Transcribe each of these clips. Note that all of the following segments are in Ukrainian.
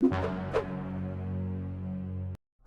you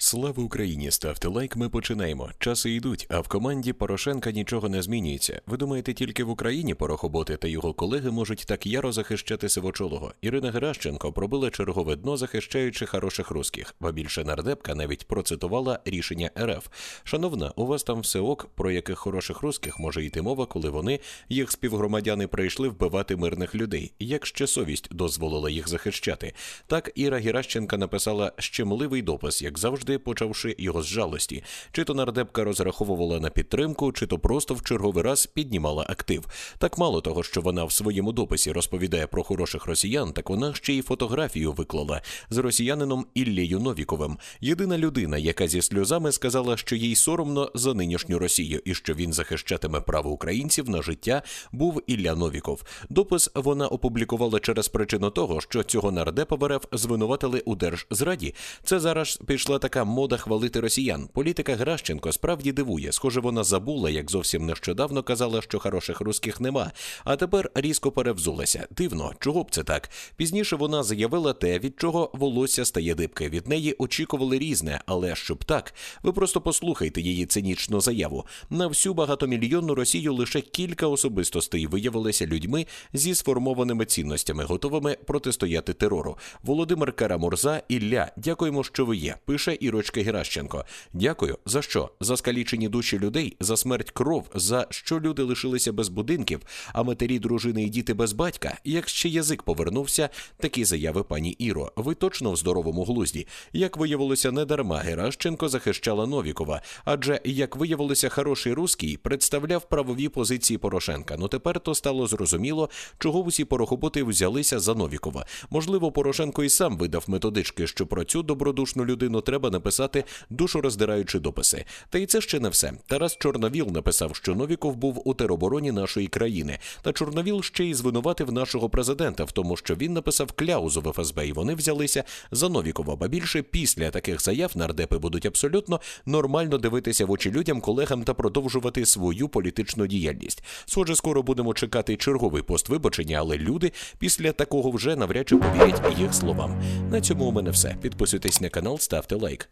Слава Україні! Ставте лайк, ми починаємо. Часи йдуть, а в команді Порошенка нічого не змінюється. Ви думаєте, тільки в Україні порохоботи та його колеги можуть так яро захищати сивочолого? Ірина Геращенко пробила чергове дно, захищаючи хороших русських. Ба більше нардепка навіть процитувала рішення РФ. Шановна, у вас там все ок, про яких хороших русських може йти мова, коли вони, їх співгромадяни, прийшли вбивати мирних людей. Як ще совість дозволила їх захищати? Так Іра Геращенка написала щемливий допис, як завжди, почавши його з жалості. Чи то нардепка розраховувала на підтримку, чи то просто в черговий раз піднімала актив. Так мало того, що вона в своєму дописі розповідає про хороших росіян, так вона ще й фотографію виклала з росіянином Іллею Новіковим. Єдина людина, яка зі сльозами сказала, що їй соромно за нинішню Росію і що він захищатиме право українців на життя, був Ілля Новіков. Допис вона опублікувала через причину того, що цього нардепа в РФ звинуватили у держзраді. Це зараз пішла така мода хвалити росіян. Політика Гращенко справді дивує. Схоже, вона забула, як зовсім нещодавно казала, що хороших русських нема. А тепер різко перевзулася. Дивно, чого б це так? Пізніше вона заявила те, від чого волосся стає дибки. Від неї очікували різне, але щоб так, ви просто послухайте її цинічну заяву. На всю багатомільйонну Росію лише кілька особистостей виявилися людьми зі сформованими цінностями, готовими протистояти терору. Володимир Карамурза, Ілля, дякуємо, що ви є. Пише Ірочка Геращенко. Дякую. За що? За скалічені душі людей, за смерть кров, за що люди лишилися без будинків, а матері, дружини і діти без батька. Як ще язик повернувся, такі заяви пані Іро. Ви точно в здоровому глузді. Як виявилося, не дарма Геращенко захищала Новікова, адже як виявилося, хороший руський представляв правові позиції Порошенка. Ну тепер то стало зрозуміло, чого усі порохоботи взялися за Новікова. Можливо, Порошенко і сам видав методички, що про цю добродушну людину треба написати душороздираючи дописи. Та й це ще не все. Тарас Чорновіл написав, що Новіков був у теробороні нашої країни. Та Чорновіл ще й звинуватив нашого президента в тому, що він написав кляузу в ФСБ, і вони взялися за Новікова. Ба більше після таких заяв нардепи будуть абсолютно нормально дивитися в очі людям, колегам та продовжувати свою політичну діяльність. Схоже, скоро будемо чекати черговий пост вибачення, але люди після такого вже навряд чи повірять їх словам. На цьому у мене все. Підписуйтесь на канал, ставте лайк.